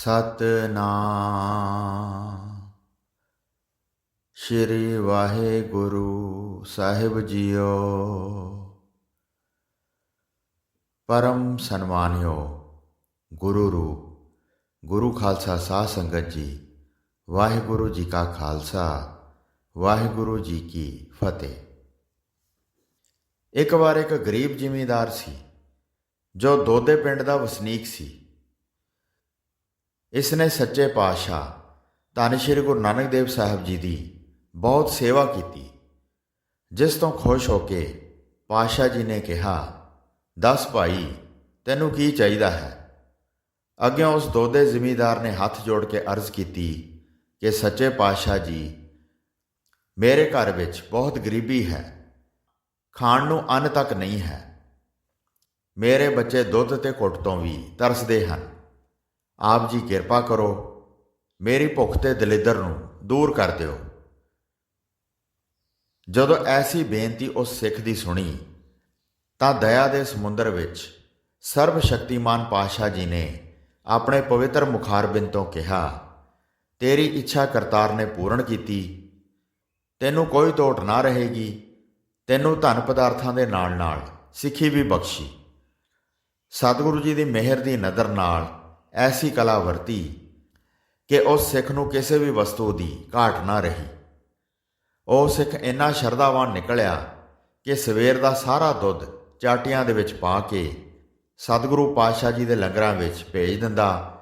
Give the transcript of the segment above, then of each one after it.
ਸਤਨਾਮ। ਸ਼੍ਰੀ ਵਾਹਿਗੁਰੂ ਸਾਹਿਬ ਜੀਓ। ਪਰਮ ਸਨਮਾਨਿਓ ਗੁਰੂ ਰੂਪ। ਗੁਰੂ ਖਾਲਸਾ ਸਾਧ ਸੰਗਤ ਜੀ, ਵਾਹਿਗੁਰੂ ਜੀ ਕਾ ਖਾਲਸਾ, ਵਾਹਿਗੁਰੂ ਜੀ ਕੀ ਫਤਿਹ। ਇੱਕ ਵਾਰ ਇੱਕ ਗਰੀਬ ਜ਼ਿਮੀਂਦਾਰ ਸੀ, ਜੋ ਦੋਦੇ ਪਿੰਡ ਦਾ ਵਸਨੀਕ ਸੀ। ਇਸ ਨੇ ਸੱਚੇ ਪਾਤਸ਼ਾਹ ਧੰਨ ਸ਼੍ਰੀ ਗੁਰੂ ਨਾਨਕ ਦੇਵ ਸਾਹਿਬ ਜੀ ਦੀ ਬਹੁਤ ਸੇਵਾ ਕੀਤੀ, ਜਿਸ ਤੋਂ ਖੁਸ਼ ਹੋ ਕੇ ਪਾਤਸ਼ਾਹ ਜੀ ਨੇ ਕਿਹਾ, ਦੱਸ ਭਾਈ, ਤੈਨੂੰ ਕੀ ਚਾਹੀਦਾ ਹੈ? ਅੱਗੇ ਉਸ ਦੋਦੇ ਜ਼ਿਮੀਦਾਰ ਨੇ ਹੱਥ ਜੋੜ ਕੇ ਅਰਜ਼ ਕੀਤੀ ਕਿ ਸੱਚੇ ਪਾਤਸ਼ਾਹ ਜੀ, ਮੇਰੇ ਘਰ ਵਿੱਚ ਬਹੁਤ ਗਰੀਬੀ ਹੈ, ਖਾਣ ਨੂੰ ਅੰਨ ਤੱਕ ਨਹੀਂ ਹੈ। ਮੇਰੇ ਬੱਚੇ ਦੁੱਧ ਤੇ ਘੁੱਟ ਤੋਂ ਵੀ ਤਰਸਦੇ ਹਨ। ਆਪ ਜੀ ਕਿਰਪਾ ਕਰੋ, ਮੇਰੀ ਭੁੱਖ ਤੇ ਦਲਿੱਦਰ ਨੂੰ ਦੂਰ ਕਰ ਦਿਓ। ਜਦੋਂ ਐਸੀ ਬੇਨਤੀ ਉਸ ਸਿੱਖ ਦੀ ਸੁਣੀ, ਤਾਂ ਦਇਆ ਦੇ ਸਮੁੰਦਰ ਵਿੱਚ ਸਰਬ ਸ਼ਕਤੀਮਾਨ ਪਾਤਸ਼ਾਹ ਜੀ ਨੇ ਆਪਣੇ ਪਵਿੱਤਰ ਮੁਖਾਰਬਿੰਦ ਤੋਂ ਕਿਹਾ, ਤੇਰੀ ਇੱਛਾ ਕਰਤਾਰ ਨੇ ਪੂਰਨ ਕੀਤੀ। ਤੈਨੂੰ ਕੋਈ ਤੋਟ ਨਾ ਰਹੇਗੀ। ਤੈਨੂੰ ਧਨ ਪਦਾਰਥਾਂ ਦੇ ਨਾਲ ਨਾਲ ਸਿੱਖੀ ਵੀ ਬਖਸ਼ੀ। ਸਤਿਗੁਰੂ ਜੀ ਦੀ ਮਿਹਰ ਦੀ ਨਜ਼ਰ ਨਾਲ ਐਸੀ ਕਲਾ ਵਰਤੀ ਕਿ ਉਸ ਸਿੱਖ ਨੂੰ ਕਿਸੇ ਵੀ ਵਸਤੂ ਦੀ ਘਾਟ ਨਾ ਰਹੀ। ਉਹ ਸਿੱਖ ਇੰਨਾ ਸ਼ਰਧਾਵਾਨ ਨਿਕਲਿਆ ਕਿ ਸਵੇਰ ਦਾ ਸਾਰਾ ਦੁੱਧ ਚਾਟੀਆਂ ਦੇ ਵਿੱਚ ਪਾ ਕੇ ਸਤਿਗੁਰੂ ਪਾਤਸ਼ਾਹ ਜੀ ਦੇ ਲੰਗਰਾਂ ਵਿੱਚ ਭੇਜ ਦਿੰਦਾ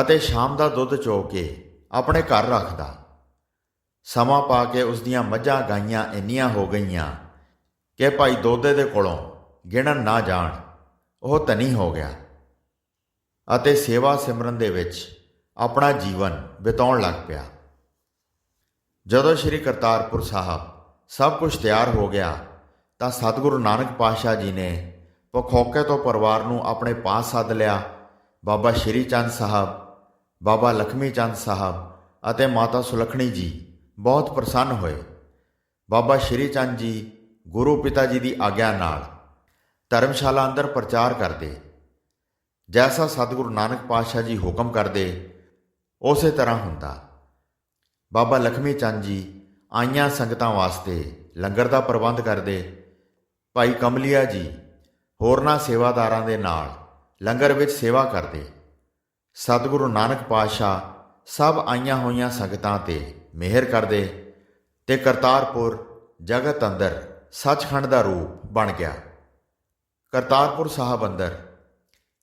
ਅਤੇ ਸ਼ਾਮ ਦਾ ਦੁੱਧ ਚੋ ਕੇ ਆਪਣੇ ਘਰ ਰੱਖਦਾ। ਸਮਾਂ ਪਾ ਕੇ ਉਸ ਦੀਆਂ ਮੱਝਾਂ ਗਾਈਆਂ ਇੰਨੀਆਂ ਹੋ ਗਈਆਂ ਕਿ ਭਾਈ ਦੋਦੇ ਦੇ ਕੋਲੋਂ ਗਿਣਨ ਨਾ ਜਾਣ, ਉਹ ਧਨੀ ਹੋ ਗਿਆ। ਅਤੇ ਸੇਵਾ ਸਿਮਰਨ ਦੇ ਵਿੱਚ ਆਪਣਾ ਜੀਵਨ ਬਿਤਾਉਣ ਲੱਗ ਪਿਆ। ਜਦੋਂ ਸ੍ਰੀ ਕਰਤਾਰਪੁਰ ਸਾਹਿਬ ਸਭ ਕੁਝ ਤਿਆਰ ਹੋ ਗਿਆ, ਤਾਂ ਸਤਿਗੁਰੂ ਨਾਨਕ ਪਾਤਸ਼ਾਹ ਜੀ ਨੇ ਪਖੋਕੇ ਤੋਂ ਪਰਿਵਾਰ ਨੂੰ ਆਪਣੇ ਪਾਸ ਸੱਦ ਲਿਆ। ਬਾਬਾ ਸ਼੍ਰੀ ਚੰਦ ਸਾਹਿਬ, ਬਾਬਾ ਲਖਮੀ ਚੰਦ ਸਾਹਿਬ ਅਤੇ ਮਾਤਾ ਸੁਲਖਣੀ ਜੀ ਬਹੁਤ ਪ੍ਰਸੰਨ ਹੋਏ। ਬਾਬਾ ਸ਼੍ਰੀ ਚੰਦ ਜੀ ਗੁਰੂ ਪਿਤਾ ਜੀ ਦੀ ਆਗਿਆ ਨਾਲ ਧਰਮਸ਼ਾਲਾ ਅੰਦਰ ਪ੍ਰਚਾਰ ਕਰਦੇ ਜੈਸਾ ਸਤਿਗੁਰੂ ਨਾਨਕ ਪਾਤਸ਼ਾਹ ਜੀ ਹੁਕਮ ਕਰਦੇ, ਉਸੇ ਤਰ੍ਹਾਂ ਹੁੰਦਾ। ਬਾਬਾ ਲਖਮੀ ਚੰਦ ਜੀ ਆਈਆਂ ਸੰਗਤਾਂ ਵਾਸਤੇ ਲੰਗਰ ਦਾ ਪ੍ਰਬੰਧ ਕਰਦੇ। ਭਾਈ ਕਮਲੀਆ ਜੀ ਹੋਰਨਾਂ ਸੇਵਾਦਾਰਾਂ ਦੇ ਨਾਲ ਲੰਗਰ ਵਿੱਚ ਸੇਵਾ ਕਰਦੇ। ਸਤਿਗੁਰੂ ਨਾਨਕ ਪਾਤਸ਼ਾਹ ਸਭ ਆਈਆਂ ਹੋਈਆਂ ਸੰਗਤਾਂ ਤੇ ਮਿਹਰ ਕਰਦੇ ਤੇ ਕਰਤਾਰਪੁਰ ਜਗਤ ਅੰਦਰ ਸੱਚਖੰਡ ਦਾ ਰੂਪ ਬਣ ਗਿਆ। ਕਰਤਾਰਪੁਰ ਸਾਹਿਬ ਅੰਦਰ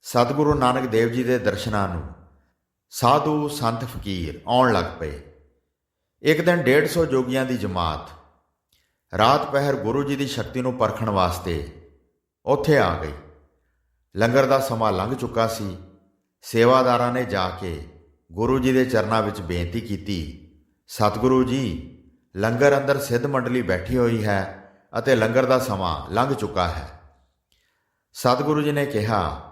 ਸਤਿਗੁਰੂ ਨਾਨਕ ਦੇਵ ਜੀ ਦੇ ਦਰਸ਼ਨਾਂ ਨੂੰ ਸਾਧੂ ਸੰਤ ਫਕੀਰ ਆਉਣ ਲੱਗ ਪਏ। ਇੱਕ ਦਿਨ 150 ਜੋਗੀਆਂ ਦੀ ਜਮਾਤ, ਰਾਤ ਪਹਿਰ ਗੁਰੂ ਜੀ ਦੀ ਸ਼ਕਤੀ ਨੂੰ ਪਰਖਣ ਵਾਸਤੇ ਉੱਥੇ ਆ ਗਈ। ਲੰਗਰ ਦਾ ਸਮਾਂ ਲੰਘ ਚੁੱਕਾ ਸੀ। ਸੇਵਾਦਾਰਾਂ ਨੇ ਜਾ ਕੇ ਗੁਰੂ ਜੀ ਦੇ ਚਰਨਾਂ ਵਿੱਚ ਬੇਨਤੀ ਕੀਤੀ, ਸਤਿਗੁਰੂ ਜੀ, ਲੰਗਰ ਅੰਦਰ ਸਿੱਧ ਮੰਡਲੀ ਬੈਠੀ ਹੋਈ ਹੈ ਅਤੇ ਲੰਗਰ ਦਾ ਸਮਾਂ ਲੰਘ ਚੁੱਕਾ ਹੈ। ਸਤਿਗੁਰੂ ਜੀ ਨੇ ਕਿਹਾ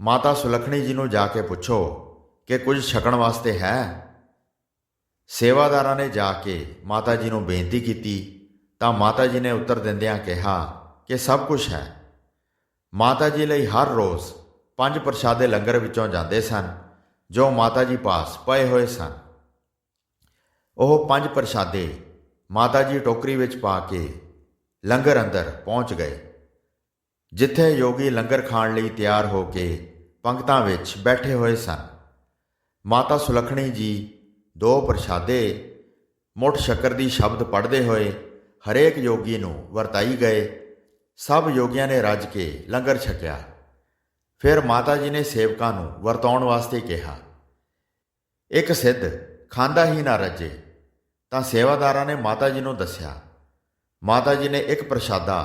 ਮਾਤਾ ਸੁਲਖਣੀ ਜੀ ਨੂੰ ਜਾ ਕੇ ਪੁੱਛੋ ਕਿ ਕੁਝ ਛਕਣ ਵਾਸਤੇ ਹੈ। ਸੇਵਾਦਾਰਾਂ ਨੇ ਜਾ ਕੇ ਮਾਤਾ ਜੀ ਨੂੰ ਬੇਨਤੀ ਕੀਤੀ, ਤਾਂ ਮਾਤਾ ਜੀ ਨੇ ਉੱਤਰ ਦਿੰਦਿਆਂ ਕਿਹਾ ਕਿ ਸਭ ਕੁਝ ਹੈ। ਮਾਤਾ ਜੀ ਲਈ ਹਰ ਰੋਜ਼ ਪੰਜ ਪ੍ਰਸ਼ਾਦੇ ਲੰਗਰ ਵਿੱਚੋਂ ਜਾਂਦੇ ਸਨ, ਜੋ ਮਾਤਾ ਜੀ ਪਾਸ ਪਏ ਹੋਏ ਸਨ। ਉਹ ਪੰਜ ਪ੍ਰਸ਼ਾਦੇ ਮਾਤਾ ਜੀ ਟੋਕਰੀ ਵਿੱਚ ਪਾ ਕੇ ਲੰਗਰ ਅੰਦਰ ਪਹੁੰਚ ਗਏ, ਜਿੱਥੇ ਯੋਗੀ ਲੰਗਰ ਖਾਣ ਲਈ ਤਿਆਰ ਹੋ ਕੇ ਪੰਕਤਾਂ ਵਿੱਚ ਬੈਠੇ ਹੋਏ ਸਨ। ਮਾਤਾ ਸੁਲਖਣੀ ਜੀ ਦੋ ਪ੍ਰਸ਼ਾਦੇ ਮੁੱਠ ਸ਼ੱਕਰ ਦੀ ਸ਼ਬਦ ਪੜ੍ਹਦੇ ਹੋਏ ਹਰੇਕ ਯੋਗੀ ਨੂੰ ਵਰਤਾਈ ਗਏ। ਸਭ ਯੋਗੀਆਂ ਨੇ ਰੱਜ ਕੇ ਲੰਗਰ ਛਕਿਆ। ਫਿਰ ਮਾਤਾ ਜੀ ਨੇ ਸੇਵਕਾਂ ਨੂੰ ਵਰਤਾਉਣ ਵਾਸਤੇ ਕਿਹਾ, ਇੱਕ ਸਿੱਧ ਖਾਂਦਾ ਹੀ ਨਾ ਰੱਜੇ। ਤਾਂ ਸੇਵਾਦਾਰਾਂ ਨੇ ਮਾਤਾ ਜੀ ਨੂੰ ਦੱਸਿਆ, ਮਾਤਾ ਜੀ ਨੇ ਇੱਕ ਪ੍ਰਸ਼ਾਦਾ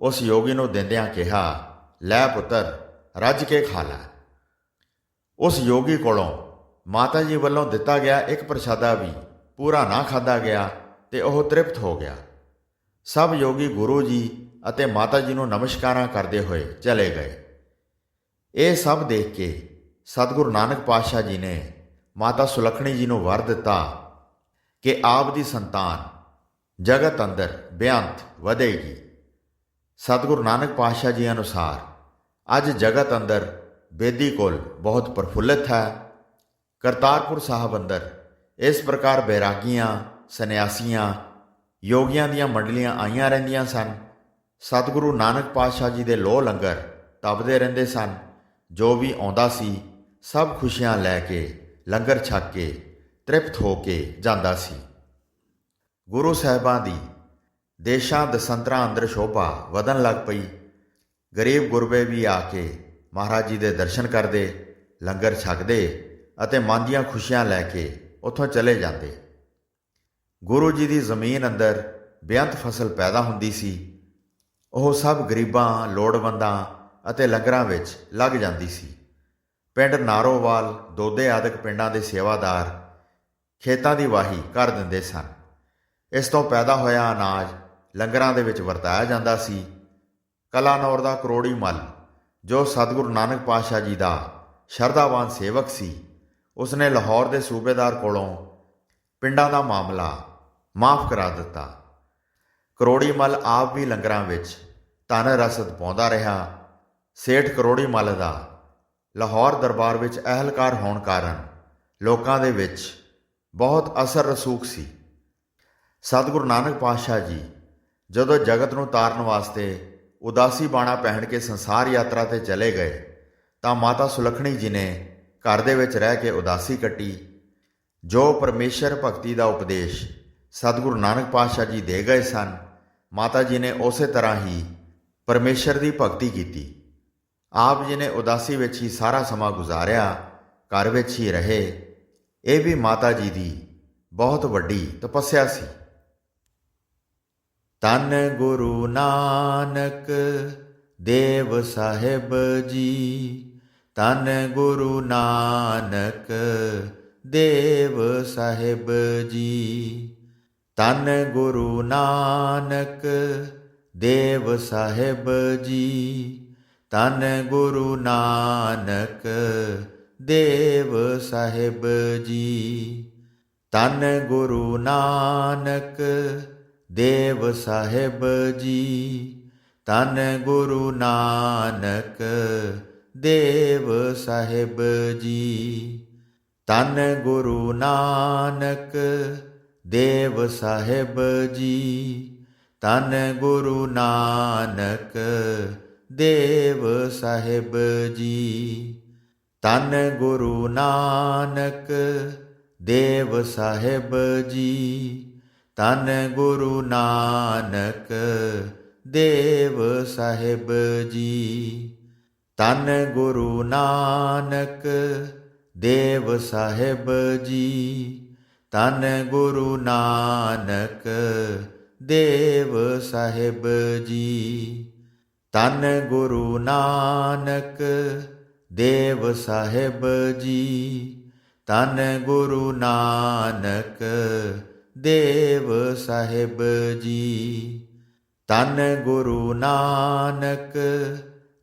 ਉਸ ਯੋਗੀ ਨੂੰ ਦਿੰਦਿਆਂ ਕਿਹਾ, ਲੈ ਪੁੱਤਰ, ਰੱਜ ਕੇ ਖਾ ਲੈ ਉਸ ਯੋਗੀ ਕੋਲੋਂ ਮਾਤਾ ਜੀ ਵੱਲੋਂ ਦਿੱਤਾ ਗਿਆ ਇੱਕ ਪ੍ਰਸ਼ਾਦਾ ਵੀ ਪੂਰਾ ਨਾ ਖਾਦਾ ਗਿਆ ਤੇ ਉਹ ਤ੍ਰਿਪਤ ਹੋ ਗਿਆ। ਸਭ ਯੋਗੀ ਗੁਰੂ ਜੀ ਅਤੇ ਮਾਤਾ ਜੀ ਨੂੰ ਨਮਸਕਾਰਾਂ ਕਰਦੇ ਹੋਏ ਚਲੇ ਗਏ। ਇਹ ਸਭ ਦੇਖ ਕੇ ਸਤਿਗੁਰੂ ਨਾਨਕ ਪਾਤਸ਼ਾਹ ਜੀ ਨੇ ਮਾਤਾ ਸੁਲਖਣੀ ਜੀ ਨੂੰ ਵਰ ਦਿੱਤਾ ਕਿ ਆਪ ਦੀ ਸੰਤਾਨ ਜਗਤ ਅੰਦਰ ਬੇਅੰਤ ਵਧੇਗੀ। ਸਤਿਗੁਰੂ ਨਾਨਕ ਪਾਤਸ਼ਾਹ ਜੀ ਅਨੁਸਾਰ ਅੱਜ ਜਗਤ ਅੰਦਰ ਬੇਦੀ ਕੋਲ ਬਹੁਤ ਪ੍ਰਫੁੱਲਤ ਹੈ। ਕਰਤਾਰਪੁਰ ਸਾਹਿਬ ਅੰਦਰ ਇਸ ਪ੍ਰਕਾਰ ਬੈਰਾਗੀਆਂ, ਸੰਨਿਆਸੀਆਂ, ਯੋਗੀਆਂ ਦੀਆਂ ਮੰਡਲੀਆਂ ਆਈਆਂ ਰਹਿੰਦੀਆਂ ਸਨ। ਸਤਿਗੁਰੂ ਨਾਨਕ ਪਾਤਸ਼ਾਹ ਜੀ ਦੇ ਲੋਹ ਲੰਗਰ ਤਪਦੇ ਰਹਿੰਦੇ ਸਨ। ਜੋ ਵੀ ਆਉਂਦਾ ਸੀ, ਸਭ ਖੁਸ਼ੀਆਂ ਲੈ ਕੇ, ਲੰਗਰ ਛਕ ਕੇ, ਤ੍ਰਿਪਤ ਹੋ ਕੇ ਜਾਂਦਾ ਸੀ। ਗੁਰੂ ਸਾਹਿਬਾਂ ਦੀ ਦੇਸ਼ਾਂ ਦਸੰਤਰਾਂ ਅੰਦਰ ਸ਼ੋਭਾ ਵਧਣ ਲੱਗ ਪਈ। ਗਰੀਬ ਗੁਰਬੇ ਵੀ ਆ ਕੇ ਮਹਾਰਾਜ ਜੀ ਦੇ ਦਰਸ਼ਨ ਕਰਦੇ, ਲੰਗਰ ਛਕਦੇ ਅਤੇ ਮਨ ਦੀਆਂ ਖੁਸ਼ੀਆਂ ਲੈ ਕੇ ਉੱਥੋਂ ਚਲੇ ਜਾਂਦੇ। ਗੁਰੂ ਜੀ ਦੀ ਜ਼ਮੀਨ ਅੰਦਰ ਬੇਅੰਤ ਫਸਲ ਪੈਦਾ ਹੁੰਦੀ ਸੀ। ਉਹ ਸਭ ਗਰੀਬਾਂ, ਲੋੜਵੰਦਾਂ ਅਤੇ ਲੰਗਰਾਂ ਵਿੱਚ ਲੱਗ ਜਾਂਦੀ ਸੀ। ਪਿੰਡ ਨਾਰੋਵਾਲ ਦੋਦੇ ਆਦਿਕ ਪਿੰਡਾਂ ਦੇ ਸੇਵਾਦਾਰ ਖੇਤਾਂ ਦੀ ਵਾਹੀ ਕਰ ਦਿੰਦੇ ਸਨ। ਇਸ ਤੋਂ ਪੈਦਾ ਹੋਇਆ ਅਨਾਜ ਲੰਗਰਾਂ ਦੇ ਵਿੱਚ ਵਰਤਾਇਆ ਜਾਂਦਾ ਸੀ। ਕਲਾਨੌਰ ਦਾ ਕਰੋੜੀ ਮੱਲ ਜੋ ਸਤਿਗੁਰੂ ਨਾਨਕ ਪਾਤਸ਼ਾਹ ਜੀ ਦਾ ਸ਼ਰਧਾਵਾਨ ਸੇਵਕ ਸੀ, ਉਸਨੇ ਲਾਹੌਰ ਦੇ ਸੂਬੇਦਾਰ ਕੋਲੋਂ ਪਿੰਡਾਂ ਦਾ ਮਾਮਲਾ ਮਾਫ ਕਰਾ ਦਿੱਤਾ। ਕਰੋੜੀ ਮੱਲ ਆਪ ਵੀ ਲੰਗਰਾਂ ਵਿੱਚ ਧਨ ਰਸਦ ਪਾਉਂਦਾ ਰਿਹਾ। ਸੇਠ ਕਰੋੜੀ ਮੱਲ ਦਾ ਲਾਹੌਰ ਦਰਬਾਰ ਵਿੱਚ ਅਹਿਲਕਾਰ ਹੋਣ ਕਾਰਨ ਲੋਕਾਂ ਦੇ ਵਿੱਚ ਬਹੁਤ ਅਸਰ ਰਸੂਖ ਸੀ। ਸਤਿਗੁਰੂ ਨਾਨਕ ਪਾਤਸ਼ਾਹ ਜੀ ਜਦੋਂ ਜਗਤ ਨੂੰ ਤਾਰਨ ਵਾਸਤੇ ਉਦਾਸੀ ਬਾਣਾ ਪਹਿਨ ਕੇ ਸੰਸਾਰ ਯਾਤਰਾ ਤੇ ਚਲੇ ਗਏ, ਤਾਂ ਮਾਤਾ ਸੁਲੱਖਣੀ ਜੀ ਨੇ ਘਰ ਦੇ ਵਿੱਚ ਰਹਿ ਕੇ ਉਦਾਸੀ ਕੱਟੀ। ਜੋ ਪਰਮੇਸ਼ਰ ਭਗਤੀ ਦਾ ਉਪਦੇਸ਼ ਸਤਿਗੁਰੂ ਨਾਨਕ ਪਾਤਸ਼ਾਹ ਜੀ ਦੇ ਗਏ ਸਨ, ਮਾਤਾ ਜੀ ਨੇ ਉਸੇ ਤਰ੍ਹਾਂ ਹੀ ਪਰਮੇਸ਼ਰ ਦੀ ਭਗਤੀ ਕੀਤੀ। ਆਪ ਜੀ ਨੇ ਉਦਾਸੀ ਵਿੱਚ ਹੀ ਸਾਰਾ ਸਮਾਂ ਗੁਜ਼ਾਰਿਆ, ਘਰ ਵਿੱਚ ਹੀ ਰਹੇ। ਇਹ ਵੀ ਮਾਤਾ ਜੀ ਦੀ ਬਹੁਤ ਵੱਡੀ ਤਪੱਸਿਆ ਸੀ। ਤਨ ਗੁਰੂ ਨਾਨਕ ਦੇਵ ਸਾਹਿਬ ਜੀ। ਤਨ ਗੁਰੂ ਨਾਨਕ ਦੇਵ ਸਾਹਿਬ ਜੀ। ਤਨ ਗੁਰੂ ਨਾਨਕ ਦੇਵ ਸਾਹਿਬ ਜੀ। ਤਨ ਗੁਰੂ ਨਾਨਕ ਦੇਵ ਸਾਹਿਬ ਜੀ। ਤਨ ਗੁਰੂ ਨਾਨਕ ਦੇਵ ਸਾਹਿਬ ਜੀ ਤਨ ਗੁਰੂ ਨਾਨਕ ਦੇਵ ਸਾਹਿਬ ਜੀ। ਤਨ ਗੁਰੂ ਨਾਨਕ ਦੇਵ ਸਾਹਿਬ ਜੀ ਤਨ ਗੁਰੂ ਨਾਨਕ ਦੇਵ ਸਾਹਿਬ ਜੀ। ਤਨ ਗੁਰੂ ਨਾਨਕ ਦੇਵ ਸਾਹਿਬ ਜੀ ਤਨ ਗੁਰੂ ਨਾਨਕ ਦੇਵ ਸਾਹਿਬ ਜੀ। ਤਨ ਗੁਰੂ ਨਾਨਕ ਦੇਵ ਸਾਹਿਬ ਜੀ। ਤਨ ਗੁਰੂ ਨਾਨਕ ਦੇਵ ਸਾਹਿਬ ਜੀ। ਤਨ ਗੁਰੂ ਨਾਨਕ ਦੇਵ ਸਾਹਿਬ ਜੀ। ਤਨ ਗੁਰੂ ਨਾਨਕ ਦੇਵ ਸਾਹਿਬ ਜੀ। ਤਨ ਗੁਰੂ ਨਾਨਕ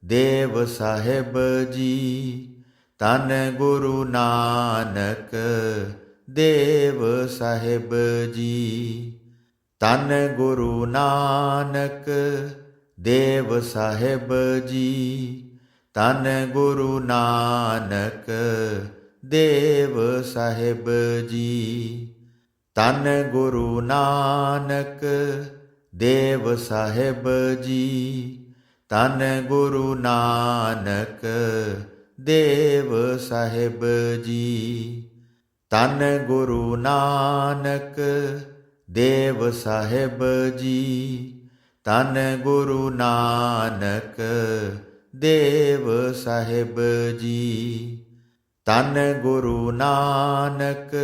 ਦੇਵ ਸਾਹਿਬ ਜੀ। ਤਨ ਗੁਰੂ ਨਾਨਕ ਦੇਵ ਸਾਹਿਬ ਜੀ। ਤਨ ਗੁਰੂ ਨਾਨਕ ਦੇਵ ਸਾਹਿਬ ਜੀ। ਤਨ ਗੁਰੂ ਨਾਨਕ ਦੇਵ ਸਾਹਿਬ ਜੀ। ਤਨ ਗੁਰੂ ਨਾਨਕ ਦੇਵ ਸਾਹਿਬ ਜੀ। ਤਨ ਗੁਰੂ ਨਾਨਕ ਦੇਵ ਸਾਹਿਬ ਜੀ। ਤਨ ਗੁਰੂ ਨਾਨਕ ਦੇਵ ਸਾਹਿਬ ਜੀ। ਤਨ ਗੁਰੂ ਨਾਨਕ ਦੇਵ ਸਾਹਿਬ ਜੀ। ਤਨ ਗੁਰੂ ਨਾਨਕ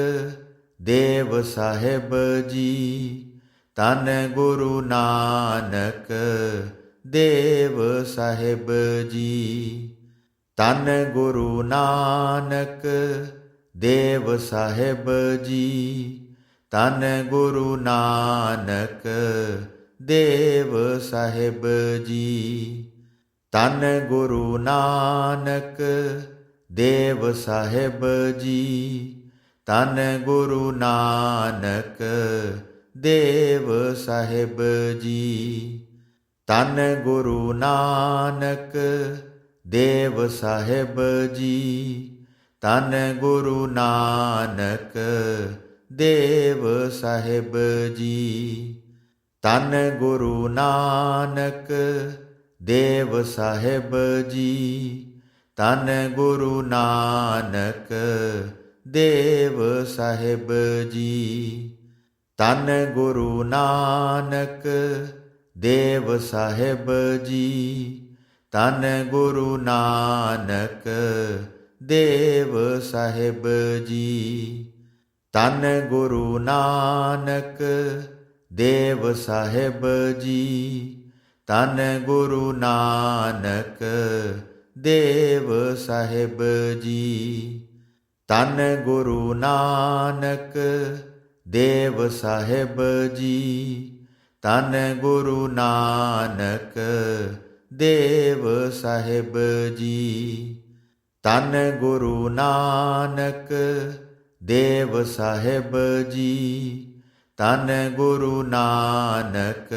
ਦੇਵ ਸਾਹਿਬ ਜੀ ਤਨ ਗੁਰੂ ਨਾਨਕ ਦੇਵ ਸਾਹਿਬ ਜੀ। ਤਨ ਗੁਰੂ ਨਾਨਕ ਦੇਵ ਸਾਹਿਬ ਜੀ ਤਨ ਗੁਰੂ ਨਾਨਕ ਦੇਵ ਸਾਹਿਬ ਜੀ। ਤਨ ਗੁਰੂ ਨਾਨਕ ਦੇਵ ਸਾਹਿਬ ਜੀ ਤਨ ਗੁਰੂ ਨਾਨਕ ਦੇਵ ਸਾਹਿਬ ਜੀ। ਤਨ ਗੁਰੂ ਨਾਨਕ ਦੇਵ ਸਾਹਿਬ ਜੀ। ਤਨ ਗੁਰੂ ਨਾਨਕ ਦੇਵ ਸਾਹਿਬ ਜੀ। ਤਨ ਗੁਰੂ ਨਾਨਕ ਦੇਵ ਸਾਹਿਬ ਜੀ। ਤਨ ਗੁਰੂ ਨਾਨਕ ਦੇਵ ਸਾਹਿਬ ਜੀ। ਤਨ ਗੁਰੂ ਨਾਨਕ ਦੇਵ ਸਾਹਿਬ ਜੀ। ਤਨ ਗੁਰੂ ਨਾਨਕ ਦੇਵ ਸਾਹਿਬ ਜੀ। ਤਨ ਗੁਰੂ ਨਾਨਕ ਦੇਵ ਸਾਹਿਬ ਜੀ। ਤਨ ਗੁਰੂ ਨਾਨਕ ਦੇਵ ਸਾਹਿਬ ਜੀ। ਤਨ ਗੁਰੂ ਨਾਨਕ ਦੇਵ ਸਾਹਿਬ ਜੀ। ਤਨ ਗੁਰੂ ਨਾਨਕ ਦੇਵ ਸਾਹਿਬ ਜੀ। ਤਨ ਗੁਰੂ ਨਾਨਕ ਦੇਵ ਸਾਹਿਬ ਜੀ। ਤਨ ਗੁਰੂ ਨਾਨਕ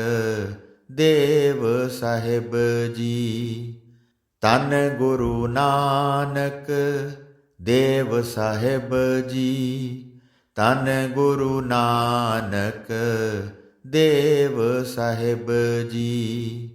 ਦੇਵ ਸਾਹਿਬ ਜੀ। ਤਨ ਗੁਰੂ ਨਾਨਕ ਦੇਵ ਸਾਹਿਬ ਜੀ ਤਨ ਗੁਰੂ ਨਾਨਕ ਦੇਵ ਸਾਹਿਬ ਜੀ।